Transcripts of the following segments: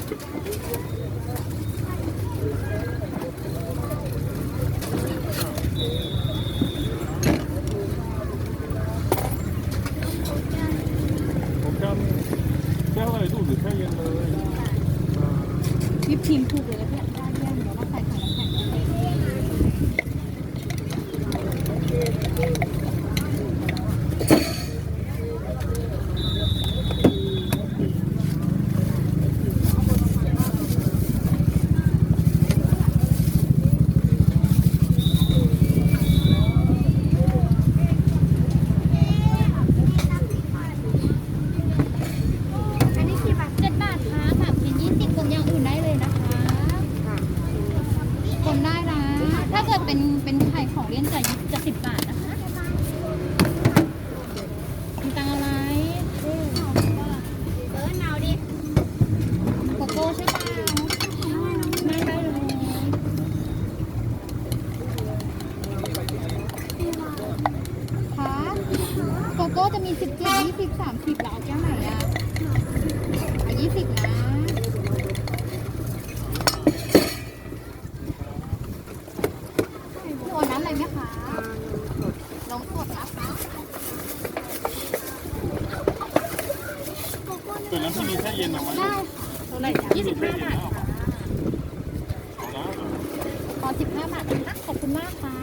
ないと。 เป็นเป็นไข่ของเลี่ยนจะจะสิบบาทนะคะมีตังอะไรเออนาวดิโกโก้ใช่เปล่าไม่ได้เลยค่ะโกโก้จะมีสิบเจ็ดยี่สิบสามสิบแล้วเอาแก้วไหนอะอะยี่สิบนะ โอนน้ำอะไรไหมคะลงสดนะคะ ตัวนั้นที่มีแช่เย็นเอาไว้ได้ค่ะยี่สิบห้าบาทค่ะเอาละขอสิบห้าบาทนะคะขอบคุณมากค่ะ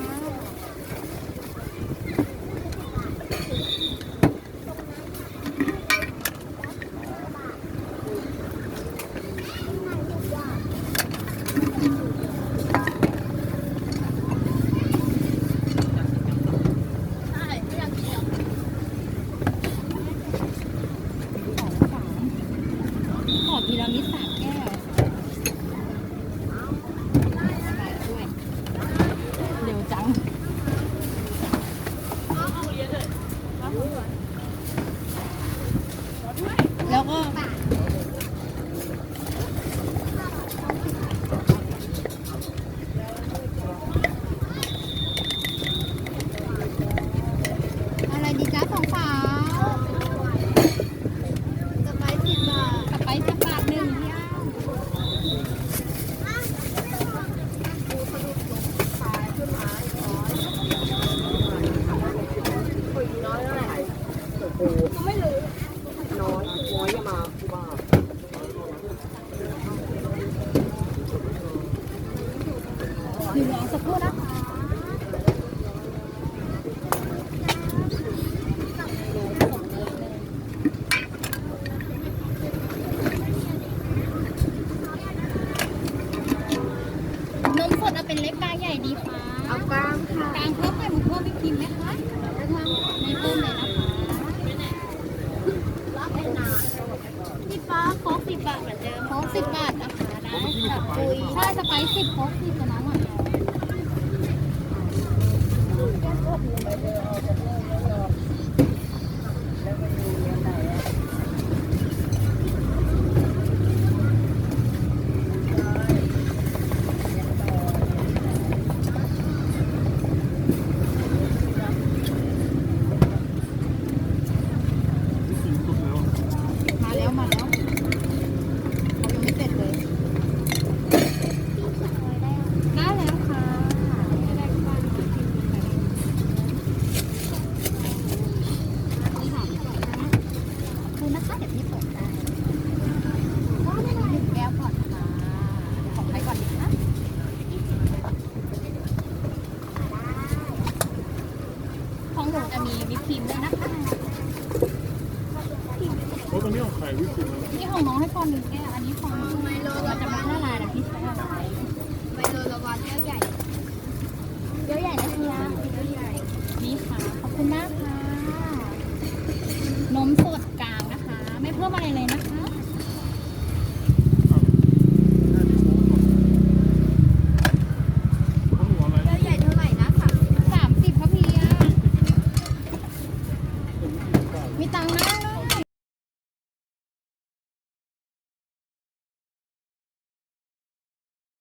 สองสามขอพีระมิดสามแก้วไปด้วยเร็วจัง แล้วก็อะไรดีจ้าสองสาว สไปซ์สิบบาท กลับไปสักบาทหนึ่งพี่อ้ำ น้อยเท่าไหร่โอ้โหไม่รู้ น้อย น้อยจะมาคูบา หนึ่งรอสักครู่นะคะ นมสดเอาเป็นเล็กกาใหญ่ดีคะเอากลางค่ะกลางเพิ่มไข่หมูเพิ่มไม่พิมพ์ไหมคะไม่เพิ่มเลยนะคะรับเป็นนานพี่ฟ้าโค้กสิบบาทเหมือนเดิมโค้กสิบบาทนะคะได้ค่ะปุยใช่สไปซ์สิบโค้กสิบกับน้องหวานน้อย สิ่งสุดแล้ว มาแล้วมาแล้วเขายังไม่เสร็จเลย ได้แล้วค่ะไม่ได้ก็ได้นี่ค่ะขอบคุณนะคะ เดี๋ยวพี่เปิดได้ว้าวไม่เป็นไรหนึ่งแก้วก่อนค่ะของใครก่อนดีคะของหนูจะมีวิป ครีมด้วยนะคะเพราะตรงนี้เอาไข่วิปครีมแล้วนี่ของน้องให้พอหนึ่งแก้วอันนี้ของหนูไมโลมันจะไม่ละลายนะพี่ใช้